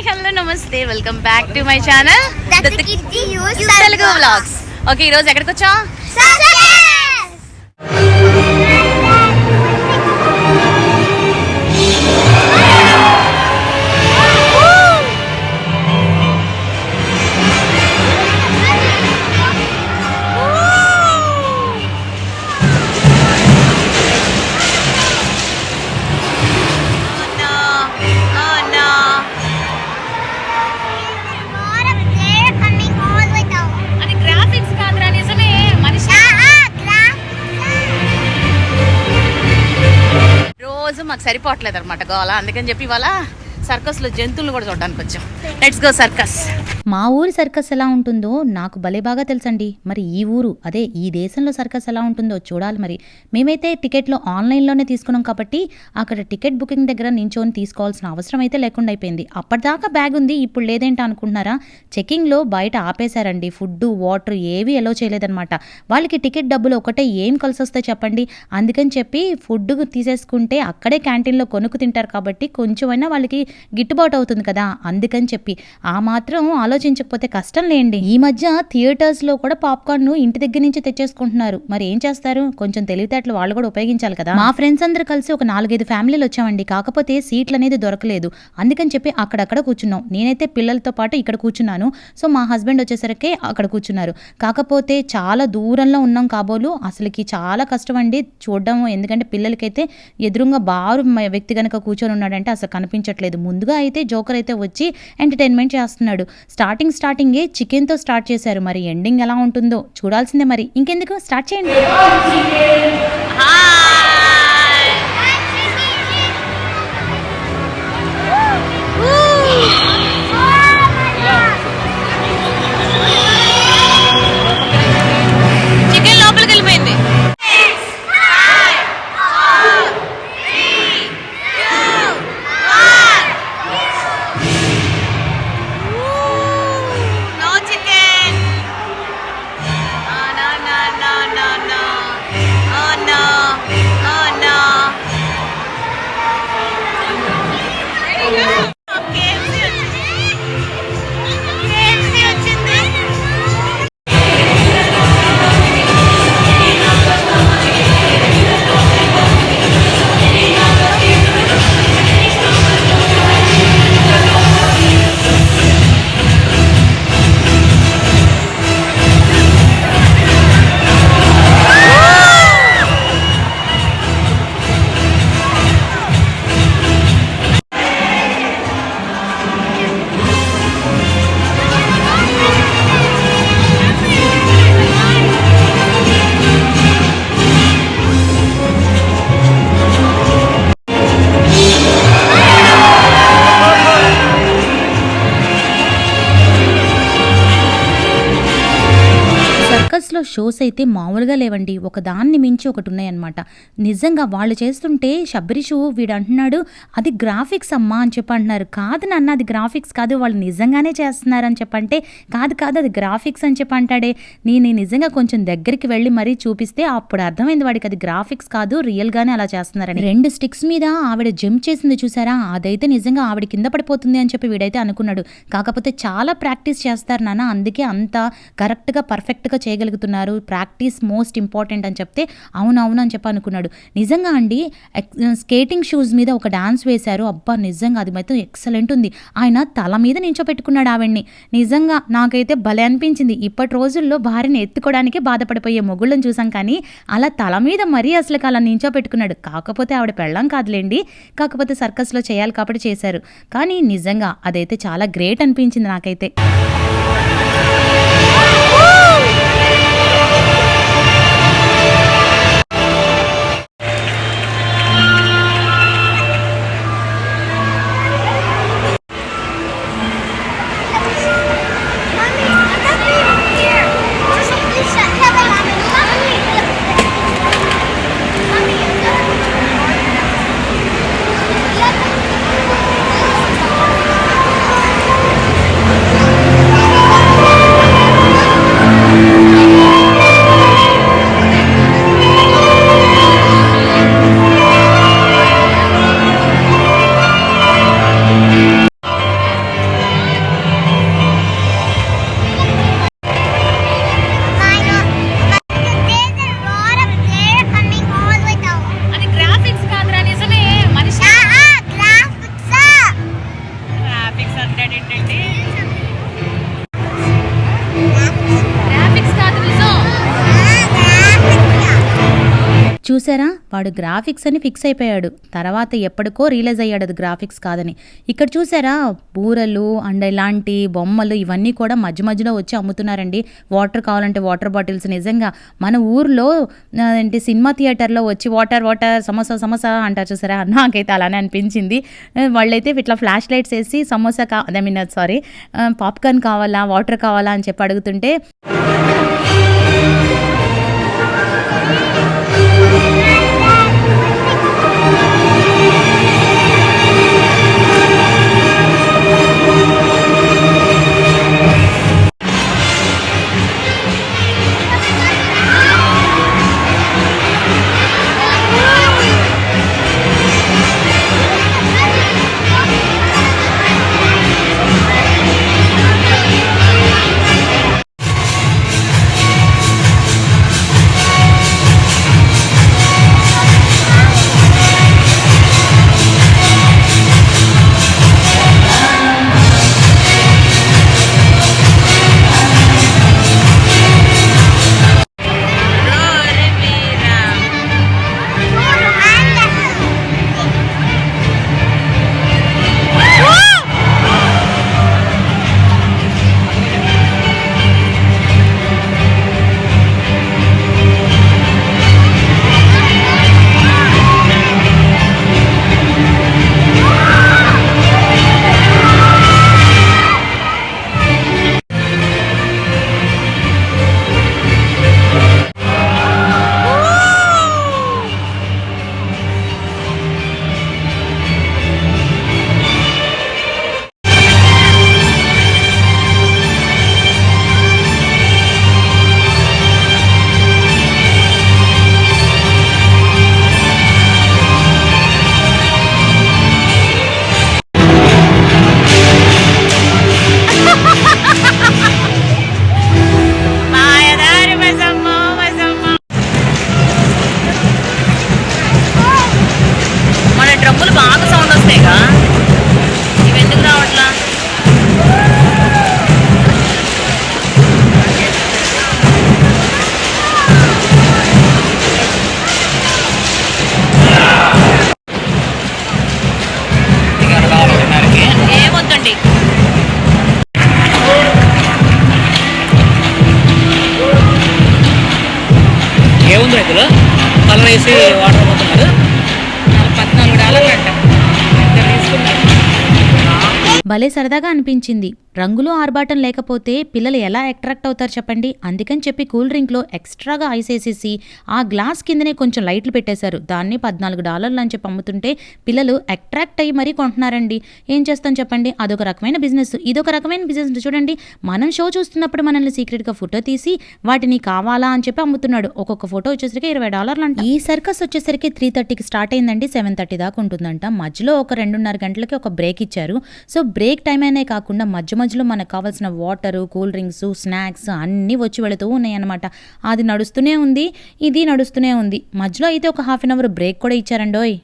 Hi hello నమస్తే. Welcome back to my channel Telugu vlogs okay ఈ రోజు ఎక్కడికి వచ్చాం రావట్లేదు అనమాట గోళ అందుకని చెప్పి ఇవాళ సర్కస్లో జంతువులు కూడా చూడడానికి వచ్చాం. Let's go circus. మా ఊరి సర్కస్ ఎలా ఉంటుందో నాకు భలే బాగా తెలుసండి. మరి ఈ ఊరు అదే ఈ దేశంలో సర్కస్ ఎలా ఉంటుందో చూడాలి మరి. మేమైతే టికెట్లు ఆన్లైన్లోనే తీసుకున్నాం కాబట్టి అక్కడ టికెట్ బుకింగ్ దగ్గర నించొని తీసుకోవాల్సిన అవసరం అయితే లేకుండా అయిపోయింది. అప్పటిదాకా బ్యాగ్ ఉంది ఇప్పుడు లేదేంటా అనుకుంటున్నారా? చెకింగ్లో బయట ఆపేశారండి. ఫుడ్ వాటర్ ఏవి ఎలో చేయలేదన్నమాట. వాళ్ళకి టికెట్ డబ్బులు ఒకటే ఏం కలిసి వస్తాయి చెప్పండి. అందుకని చెప్పి ఫుడ్ తీసేసుకుంటే అక్కడే క్యాంటీన్లో కొనుక్కు తింటారు కాబట్టి కొంచెమైనా వాళ్ళకి గిట్టుబాటు అవుతుంది కదా అందుకని చెప్పి. ఆ మాత్రం ఆలోచించకపోతే కష్టం లేండి. ఈ మధ్య థియేటర్స్లో కూడా పాప్కార్న్ ఇంటి దగ్గర నుంచి తెచ్చేసుకుంటున్నారు. మరి ఏం చేస్తారు? కొంచెం తెలివితేటలు వాళ్ళు కూడా ఉపయోగించాలి కదా. మా ఫ్రెండ్స్ అందరు కలిసి ఒక నాలుగైదు ఫ్యామిలీలు వచ్చామండి. కాకపోతే సీట్లు అనేది దొరకలేదు. అందుకని చెప్పి అక్కడక్కడ కూర్చున్నాం. నేనైతే పిల్లలతో పాటు ఇక్కడ కూర్చున్నాను. సో మా హస్బెండ్ వచ్చేసరికి అక్కడ కూర్చున్నారు. కాకపోతే చాలా దూరంలో ఉన్నాం కాబోలు. అసలుకి చాలా కష్టం అండి. చూడడం. ఎందుకంటే పిల్లలకైతే ఎదురుగా బారు వ్యక్తి కనుక కూర్చొని ఉన్నాడంటే అసలు కనిపించట్లేదు. ముందుగా అయితే జోకర్ అయితే వచ్చి ఎంటర్టైన్మెంట్ చేస్తున్నాడు. స్టార్టింగ్ స్టార్టింగే చికెన్తో స్టార్ట్ చేశారు. మరి ఎండింగ్ ఎలా ఉంటుందో చూడాల్సిందే మరి. ఇంకెందుకు? స్టార్ట్ చేయండి. సర్కస్లో షోస్ అయితే మామూలుగా లేవండి. ఒక దాన్ని మించి ఒకటి ఉన్నాయన్నమాట. నిజంగా వాళ్ళు చేస్తుంటే శబరిషు వీడు అంటున్నాడు అది గ్రాఫిక్స్ అమ్మా అని చెప్పి అంటున్నారు. కాదు నాన్న అది గ్రాఫిక్స్ కాదు వాళ్ళు నిజంగానే చేస్తున్నారు అని చెప్పంటే కాదు కాదు అది గ్రాఫిక్స్ అని చెప్పి అంటాడే. నేను నిజంగా కొంచెం దగ్గరికి వెళ్ళి మరీ చూపిస్తే అప్పుడు అర్థమైంది వాడికి అది గ్రాఫిక్స్ కాదు రియల్గానే అలా చేస్తున్నారని. రెండు స్టిక్స్ మీద ఆవిడ జంప్ చేసింది చూసారా? అదైతే నిజంగా ఆవిడ కింద పడిపోతుంది అని చెప్పి వీడైతే అనుకున్నాడు. కాకపోతే చాలా ప్రాక్టీస్ చేస్తారు నాన్న. అందుకే అంత కరెక్ట్గా పర్ఫెక్ట్గా చేయగలుగుతున్నారు. ప్రాక్టీస్ మోస్ట్ ఇంపార్టెంట్ అని చెప్తే అవునవును అని చెప్పి అనుకున్నాడు. నిజంగా అండి స్కేటింగ్ షూస్ మీద ఒక డాన్స్ వేశారు. అబ్బా నిజంగా అది మొత్తం ఎక్సలెంట్ ఉంది. ఆయన తల మీద నించోపెట్టుకున్నాడు ఆవిడ్ని. నిజంగా నాకైతే భలే అనిపించింది. ఇప్పటి రోజుల్లో భార్యని ఎత్తుకోవడానికి బాధపడిపోయే మొగుళ్ళని చూసాం కానీ అలా తల మీద మరీ అసలు అలా నించోపెట్టుకున్నాడు. కాకపోతే ఆవిడ పెళ్ళం కాదులేండి. కాకపోతే సర్కస్లో చేయాలి కాబట్టి చేశారు. కానీ నిజంగా అదైతే చాలా గ్రేట్ అనిపించింది నాకైతే. చూసారా? వాడు గ్రాఫిక్స్ అని ఫిక్స్ అయిపోయాడు. తర్వాత ఎప్పటికో రియలైజ్ అయ్యాడు అది గ్రాఫిక్స్ కాదని. ఇక్కడ చూసారా? బూరలు అండ్ ఇలాంటి బొమ్మలు ఇవన్నీ కూడా మధ్య మధ్యలో వచ్చి అమ్ముతున్నారండి. వాటర్ కావాలంటే వాటర్ బాటిల్స్. నిజంగా మన ఊర్లో ఏంటి సినిమా థియేటర్లో వచ్చి వాటర్ వాటర్ సమోసా సమోసా అంటారు చూసారా? నాకైతే అలానే అనిపించింది. వాళ్ళైతే ఇట్లా ఫ్లాష్ లైట్స్ వేసి సమోసా కా ఐ మీన్ సారీ పాప్కార్న్ కావాలా వాటర్ కావాలా అని చెప్పి అడుగుతుంటే సౌండ్ ఇవెందుకు రావట్లా? ఏముంది రైతులు? కలర్ వేసి వాటర్ పోతున్నారు. భలే సరదాగా అనిపించింది. రంగులో ఆర్భాటం లేకపోతే పిల్లలు ఎలా అట్రాక్ట్ అవుతారు చెప్పండి? అందుకని చెప్పి కూల్ డ్రింక్లో ఎక్స్ట్రాగా ఐస్ వేసేసి ఆ గ్లాస్ కిందనే కొంచెం లైట్లు పెట్టేశారు. దాన్ని పద్నాలుగు డాలర్లు అని చెప్పి అమ్ముతుంటే పిల్లలు అట్రాక్ట్ అయ్యి మరీ కొంటున్నారండి. ఏం చేస్తాం చెప్పండి? అదొక రకమైన బిజినెస్. ఇదొక రకమైన బిజినెస్ చూడండి. మనం షో చూస్తున్నప్పుడు మనల్ని సీక్రెట్గా ఫోటో తీసి వాటిని కావాలా అని చెప్పి అమ్ముతున్నాడు. ఒక్కొక్క ఫోటో వచ్చేసరికి ఇరవై డాలర్లు అంట ఈ సర్కస్ వచ్చేసరికి త్రీ థర్టీకి స్టార్ట్ అయిందండి. సెవెన్ థర్టీ దాకా ఉంటుందంట. మధ్యలో ఒక రెండున్నర గంటలకి ఒక బ్రేక్ ఇచ్చారు. సో బ్రేక్ టైం అనే కాకుండా మధ్య మధ్యలో మనకు కావాల్సిన వాటర్ కూల్ డ్రింక్స్ స్నాక్స్ అన్నీ వచ్చి వెళుతూ ఉన్నాయన్నమాట. అది నడుస్తూనే ఉంది ఇది నడుస్తూనే ఉంది. మధ్యలో అయితే ఒక హాఫ్ అన్ అవర్ బ్రేక్ కూడా ఇచ్చారండోయ్.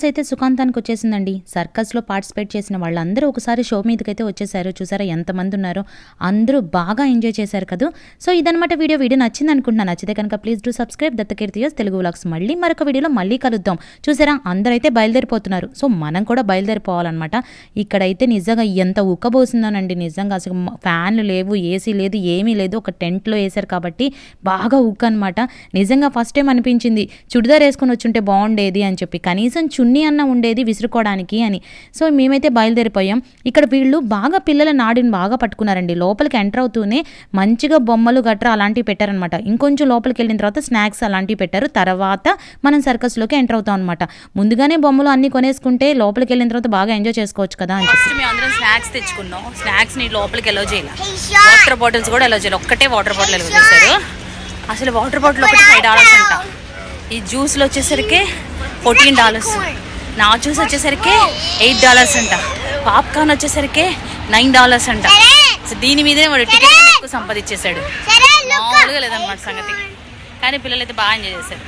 ఇక అయితే సుఖాంతానికి వచ్చేసిందండి. సర్కస్లో పార్టిసిపేట్ చేసిన వాళ్ళందరూ ఒకసారి షో మీదకైతే వచ్చేసారు. చూసారా ఎంతమంది ఉన్నారో? అందరూ బాగా ఎంజాయ్ చేశారు కదా? సో ఇదనమాట వీడియో. వీడియో నచ్చింది అనుకుంటున్నాను నచ్చితే కనుక ప్లీజ్ డూ సబ్స్క్రైబ్. దత్తకీర్తియస్ తెలుగు వ్లాగ్స్. మళ్ళీ మరొక వీడియోలో మళ్ళీ కలుద్దాం. చూసారా? అందరైతే బయలుదేరిపోతున్నారు. సో మనం కూడా బయలుదేరిపోవాలన్నమాట. ఇక్కడైతే నిజంగా ఎంత ఉక్కబోసిందోనండి. నిజంగా అసలు ఫ్యాన్లు లేవు ఏసీ లేదు ఏమీ లేదు. ఒక టెంట్లో వేశారు కాబట్టి బాగా ఉక్క అనమాట నిజంగా ఫస్ట్ టైం అనిపించింది. చుడిదార్ వేసుకొని వచ్చుంటే బాగుండేది అని చెప్పి. కనీసం చున్నీ అన్న ఉండేది విసురుకోవడానికి అని. సో మేమైతే బయలుదేరిపోయాం. ఇక్కడ వీళ్ళు బాగా పిల్లల నాడిని బాగా పట్టుకున్నారండి. లోపలికి ఎంటర్ అవుతూనే మంచిగా బొమ్మలు గట్రా అలాంటివి పెట్టారనమాట. ఇంకొంచెం లోపలికి వెళ్ళిన తర్వాత స్నాక్స్ అలాంటివి పెట్టారు. తర్వాత మనం సర్కస్లోకి ఎంటర్ అవుతాం అనమాట ముందుగానే బొమ్మలు అన్ని కొనేసుకుంటే లోపలికి వెళ్ళిన తర్వాత బాగా ఎంజాయ్ చేసుకోవచ్చు కదా అని. మేము అందరం స్నాక్స్ తెచ్చుకున్నాం. స్నాక్స్ని లోపలికి ఎలో చేయాలి. వాటర్ బాటిల్స్ కూడా ఎలో చేయాలి. ఒక్కటే వాటర్ బాటిల్ ఎలో చేశారు. అసలు వాటర్ బాటిల్ ఒకటి ఫైవ్ డాలర్స్ అంట. ఈ జ్యూస్లో వచ్చేసరికి ఫోర్టీన్ డాలర్స్. నా జ్యూస్ వచ్చేసరికి ఎయిట్ డాలర్స్ అంట. పాప్కార్న్ వచ్చేసరికి నైన్ డాలర్స్ అంట. సో దీని మీదే వాడు టికెట్ ఎక్కువ సంపాదించేశాడు. మామూలుగా లేదన్నమాట సంగతి. కానీ పిల్లలు అయితే బాగా ఎంజాయ్ చేశారు.